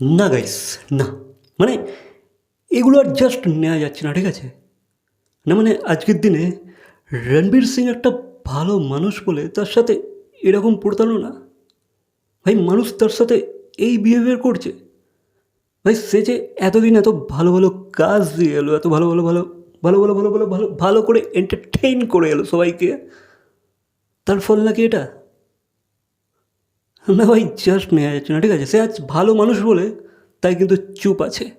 না গাইস না। মানে এগুলো আর জাস্ট নেওয়া যাচ্ছে না, ঠিক আছে? না মানে আজকের দিনে রণবীর সিং একটা ভালো মানুষ বলে তার সাথে এরকম প্রতারণা? ভাই, মানুষ তার সাথে এই বিহেভিয়ার করছে? ভাই, সে যে এতদিন এত ভালো ভালো কাজ দিয়ে এলো, এত ভালো ভালো ভালো ভালো ভালো ভালো ভালো ভালো ভালো করে এন্টারটেইন করে এলো সবাইকে, তার ফল নাকি এটা? না ভাই জাস্ট নেওয়া যাচ্ছে না ঠিক আছে? সে আজ ভালো মানুষ বলে তাই কিন্তু চুপ আছে।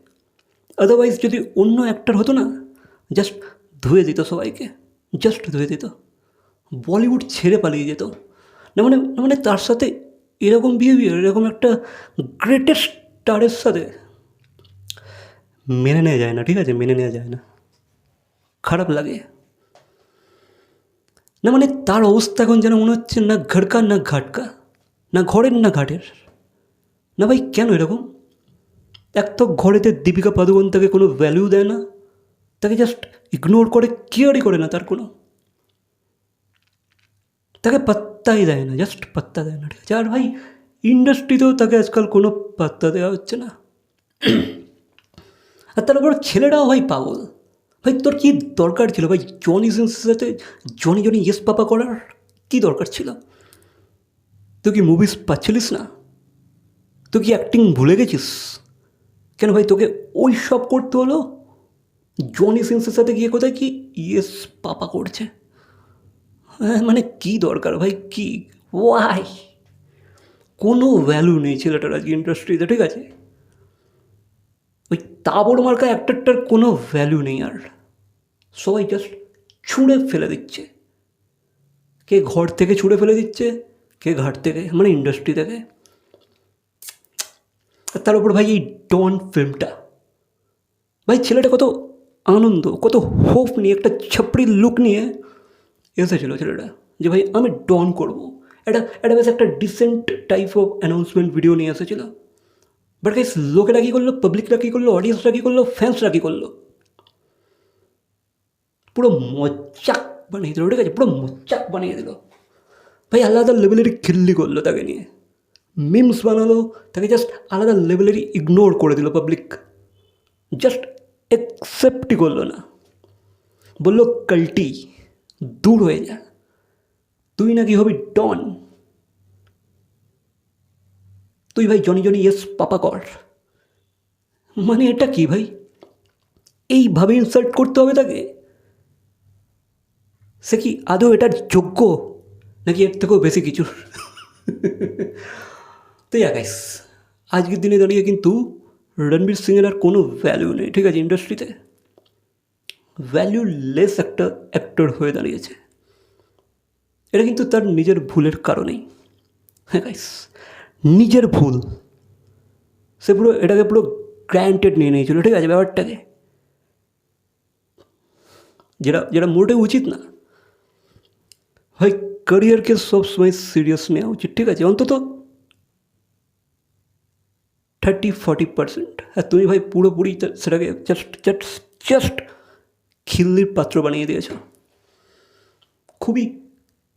আদারওয়াইজ যদি অন্য অ্যাক্টার হতো না জাস্ট ধুয়ে দিত সবাইকে জাস্ট ধুয়ে দিত। বলিউড ছেড়ে পালিয়ে যেত। না মানে না মানে তার সাথে এরকম বিহেভিয়ার এরকম একটা গ্রেটেস্ট স্টারের সাথে মেনে নেওয়া যায় না, ঠিক আছে? মেনে নেওয়া যায় না। খারাপ লাগে। না মানে তার অবস্থা এখন যেন মনে হচ্ছে না ঘাটকা না ঘাটকা। না ঘরের না ঘাটের? না ভাই কেন এরকম? এক তো ঘরেতে দীপিকা পাদুকোন তাকে কোনো ভ্যালু দেয় না। তাকে জাস্ট ইগনোর করে কেয়ারই করে না তার কোনো। তাকে পাত্তাই দেয় না জাস্ট পাত্তা দেয় না, ঠিক আছে? আর ভাই ইন্ডাস্ট্রিতেও তাকে আজকাল কোনো পাত্তা দেওয়া হচ্ছে না। আর তার উপর ছেলেরাও ভাই পাগল। ভাই, তোর কী দরকার ছিল? ভাই জনি সিন্সের সাথে জনি জনি ইয়েস পাপা করার? কী দরকার ছিল? তুই কি মুভিস পাচ্ছিলিস না? তুই কি অ্যাক্টিং ভুলে গেছিস? কেন ভাই, তোকে ওই সব করতে হলো? জনি সিন্সের সাথে গিয়ে কোথায় কি ইয়েস পাপা করছে? হ্যাঁ মানে কী দরকার ভাই, কী? ওয়াই কোনো ভ্যালু নেই ছেলেটার আজকে ইন্ডাস্ট্রিতে ঠিক আছে? ওই তাবড় মার্কা অ্যাক্টারটার কোনো ভ্যালু নেই আর। সবাই জাস্ট ছুঁড়ে ফেলে দিচ্ছে। কে ঘর থেকে ছুঁড়ে ফেলে দিচ্ছে? কে ঘাট থেকে মানে ইন্ডাস্ট্রি থেকে আর তার উপর ভাই এই ডন ফিল্মটা ভাই ছেলেটা কত আনন্দ, কত হোপ নিয়ে, একটা ছাপড়ির লুক নিয়ে এসেছিল ছেলেটা যে ভাই আমি ডন করব। এটা এটা বেশ একটা decent type of announcement video নিয়ে এসেছিল। বাট গাইস লোকেরা কী করল? পাবলিকরা কী করল? অডিয়েন্সরা কী করল? ফ্যান্সরা কী করল? পুরো মজ্জাক বানিয়ে দিল, ঠিক আছে? পুরো মজ্জাক বানিয়ে দিল। ভাই, আলাদা লেভেলেরই খিল্লি করল তাকে নিয়ে। মিমস বানালো, তাকে জাস্ট আলাদা লেভেলেরই ইগনোর করে দিল পাবলিক জাস্ট অ্যাকসেপ্টই করল না। বলল, কাল্টি, দূর হয়ে যা। তুই নাকি হবি ডন। তুই ভাই, জনি জনি ইয়েস পাপা কর। মানে এটা কি ভাই? এইভাবে ইনসাল্ট করতে হবে তাকে? সে কি আদৌ এটার যোগ্য? নাকি এর থেকেও বেশি কিছু? তো গাইস আজকের দিনে দাঁড়িয়ে কিন্তু রণবীর সিংয়ের আর কোনো ভ্যালু নেই, ঠিক আছে ইন্ডাস্ট্রিতে ভ্যালুলেস একটা অ্যাক্টর হয়ে দাঁড়িয়েছে। এটা কিন্তু তার নিজের ভুলের কারণেই। হ্যাঁ গাইস নিজের ভুল। সে পুরো এটাকে পুরো গ্র্যান্টেড নিয়ে নিয়েছিল, ঠিক আছে, ব্যাপারটাকে। যেটা যেটা মোটেও উচিত না। ভাই ক্যারিয়ারকে সবসময় সিরিয়াস নেওয়া উচিত ঠিক আছে অন্তত থার্টি ফর্টি পার্সেন্ট আর তুমি ভাই পুরোপুরি সেটাকে জাস্ট জাস্ট জাস্ট খিল্লির পাত্র বানিয়ে দিয়েছ খুবই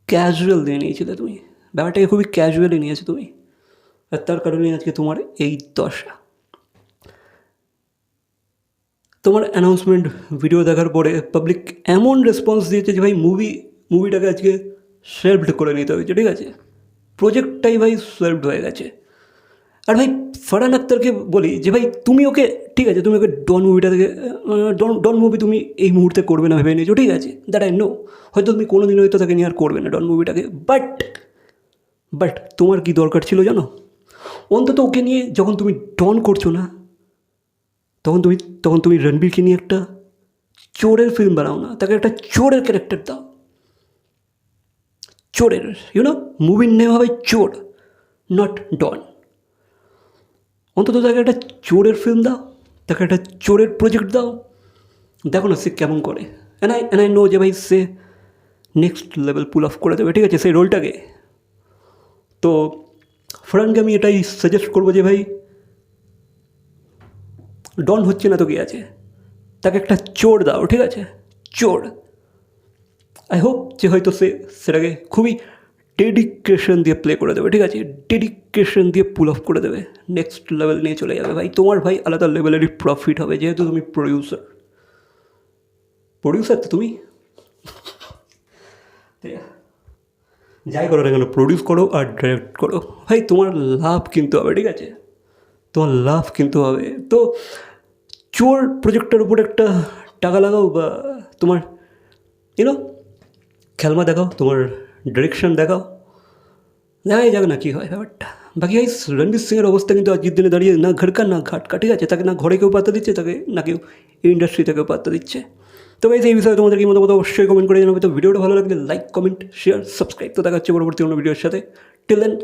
ক্যাজুয়াল দিয়ে নিয়েছিলে তুমি ব্যাপারটাকে খুবই ক্যাজুয়ালি নিয়েছো তুমি আর তার কারণে আজকে তোমার এই দশা তোমার অ্যানাউন্সমেন্ট ভিডিও দেখার পরে পাবলিক এমন রেসপন্স দিয়েছে যে ভাই মুভি মুভিটাকে আজকে সেলফড করে নিতে হয়েছে, ঠিক আছে? প্রজেক্টটাই ভাই সেলফড হয়ে গেছে। আর ভাই, ফারহান আক্তারকে বলি যে ভাই, তুমি ওকে, ঠিক আছে, তুমি ওকে ডন মুভিটা থেকে ডন ডন মুভি তুমি এই মুহূর্তে করবে না ভেবে নিয়েছো, ঠিক আছে? দ্যাট আই নো হয়তো তুমি কোনো দিন হয়তো তাকে নিয়ে আর করবে না ডন মুভিটাকে বাট বাট তোমার কি দরকার ছিল জানো? অন্তত ওকে নিয়ে যখন তুমি ডন করছ না, তখন তুমি তখন তুমি রণবীরকে নিয়ে একটা চোরের ফিল্ম বানাও না। তাকে একটা চোরের ক্যারেক্টার দাও। চোরের ইউনো মুভির নেম হবে চোর নট ডন অন্তত তাকে একটা চোরের ফিল্ম দাও, তাকে একটা চোরের প্রজেক্ট দাও। দেখো না সে কেমন করে। And I and I know যে ভাই সে নেক্সট লেভেল পুল অফ করে দেবে, ঠিক আছে? সেই রোলটাকে। তো ফ্রানকে আমি এটাই সাজেস্ট করব যে ভাই ডন হচ্ছে না তো কি আছে? তাকে একটা চোর দাও, ঠিক আছে? চোর। আই হোপ যে হয়তো সে, সেটাকে খুবই ডেডিকেশন দিয়ে প্লে করে দেবে, ঠিক আছে? ডেডিকেশন দিয়ে পুল অফ করে দেবে নেক্সট লেভেল নিয়ে চলে যাবে। ভাই, তোমার ভাই আলাদা লেভেলেরই প্রফিট হবে, যেহেতু তুমি প্রডিউসার প্রডিউসার তো তুমি? যাই করো না কেন প্রডিউস করো আর ডাইরেক্ট করো। ভাই, তোমার লাভ কিন্তু হবে, ঠিক আছে? তোমার লাভ কিন্তু হবে। তো চোর প্রজেক্টের উপর একটা টাকা লাগাও বা তোমার ইউনো খেলমা দেখাও, তোমার ডিরেকশন দেখাও। দেখাই যাক না, কী হয় ব্যাপারটা। বাকি এই রণবীর সিংয়ের অবস্থা কিন্তু আজকের দিনে দাঁড়িয়ে না ঘরকার না ঘাট ঠিক আছে তাকে না ঘরে কেউ পাত্তা দিচ্ছে, তাকে না কেউ ইন্ডাস্ট্রি কেউ পাত্তা দিচ্ছে। তো ভাই এই বিষয়ে তোমাদের কি মতামত অবশ্যই কমেন্ট করে জানাবে। তো ভিডিওটা ভালো লাগলে লাইক কমেন্ট শেয়ার সাবস্ক্রাইব তো দেখা হচ্ছে পরবর্তী অন্য ভিডিওর সাথে। Till then